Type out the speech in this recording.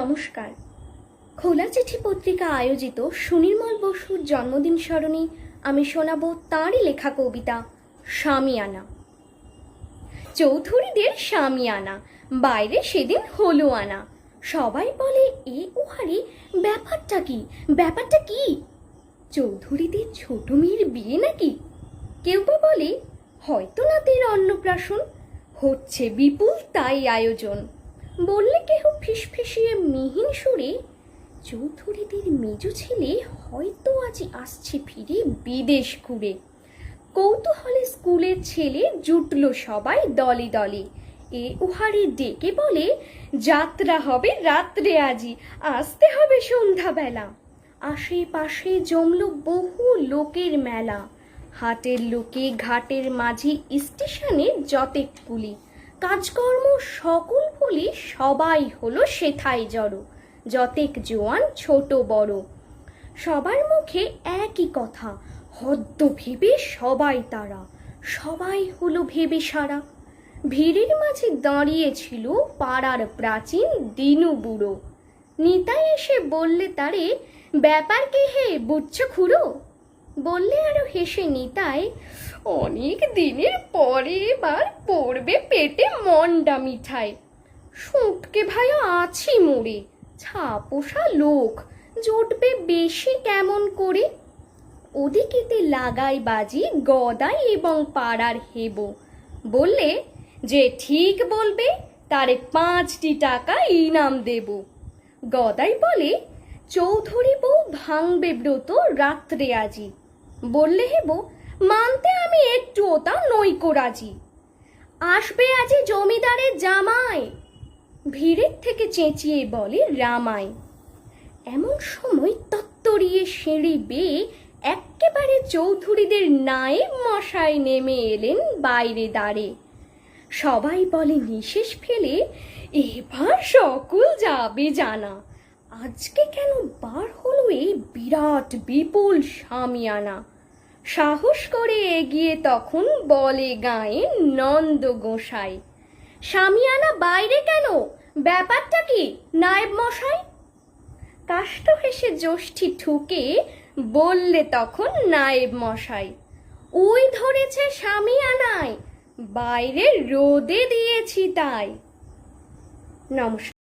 নমস্কার। খোলা চিঠি পত্রিকা আয়োজিত সুনির্মল বসুর জন্মদিন স্মরণে আমি শোনাব তাঁরই লেখা কবিতা সামিয়ানা চৌধুরীদের সামিয়ানা বাইরে সেদিন হলো আনা। সবাই বলে, এ ওহারে ব্যাপারটা কি? ব্যাপারটা কি? চৌধুরীদের ছোট মেয়ের বিয়ে নাকি? কেউ বা বলে, হয়তো নাতের অন্নপ্রাশন। হচ্ছে বিপুল তাই আয়োজন। বললে কেহ ফিসফিসিয়ে মিহিন সুরে, চৌধুরীদের মেজো ছেলে হয়তো আজ আসছে ফিরে বিদেশ ঘুরে। কৌতূহলে স্কুলের ছেলে জুটলো সবাই দলে দলে। এ উহারে ডেকে বলে, যাত্রা হবে রাত্রে আজি, আসতে হবে সন্ধ্যাবেলা। আশেপাশে জমলো বহু লোকের মেলা। হাটের লোকে ঘাটের মাঝি স্টেশনে যতেক কুলি। কাজকর্ম সকল বলি সবাই হলো সেথায় জড়ো, যতেক জোয়ান ছোট বড়। সবার মুখে একই কথা, হদ্দ ভেবে সবাই তারা, সবাই হলো ভেবে সারা ভিড়ের মাঝে দাঁড়িয়েছিল পাড়ার প্রাচীন দিনু বুড়ো। নিতাই এসে বললে তারে, ব্যাপার কি হে, বুঝছ খুড়ো? বললে আরও হেসে নিতাই, অনেক দিনের পরে এবার পড়বে পেটে মন্ডা মিঠাই। সুটকে ভাইয়া আছি মোড়ে। ছাপোষা লোক, জুটবে বেশি কেমন করে? ওদিকেতে লাগাই বাজি, গদাই এবং পাড়ার হেবো। বললে, যে ঠিক বলবে, তারে পাঁচটি টাকা ইনাম দেব। গদাই বলে, চৌধুরী বউ ভাঙবে ব্রত রাত্রে আজি। বললে হেবো, মানতে আমি একটু ওটা নৈকো রাজি আসবে আজি জমিদারের জামাই ভিড়ের থেকে চেঁচিয়ে বলে রামাই, এমন সময় তত্তরিয়ে সিঁড়ি বেয়ে এক্কেবারে চৌধুরীদের নায়েব মশাই নেমে এলেন বাইরে দাঁড়ে সবাই বলে, নিশেষ ফেলে, এবার সকল যাবে জানা। আজকে কেন বার হলো এই বিরাট বিপুল সামিয়ানা? সাহস করে এগিয়ে তখন বলে গায়ে নন্দ গোসাই সামিয়ানা বাইরে কেন? ব্যাপারটা কি, নায়েব মশাই? কাষ্ঠ হেসে জ্যোষ্ঠি ঠুকে বললে তখন নায়েব মশাই ওই ধরেছে সামিয়ানায় বাইরে রোদে দিয়েছি তাই। নমস্কার।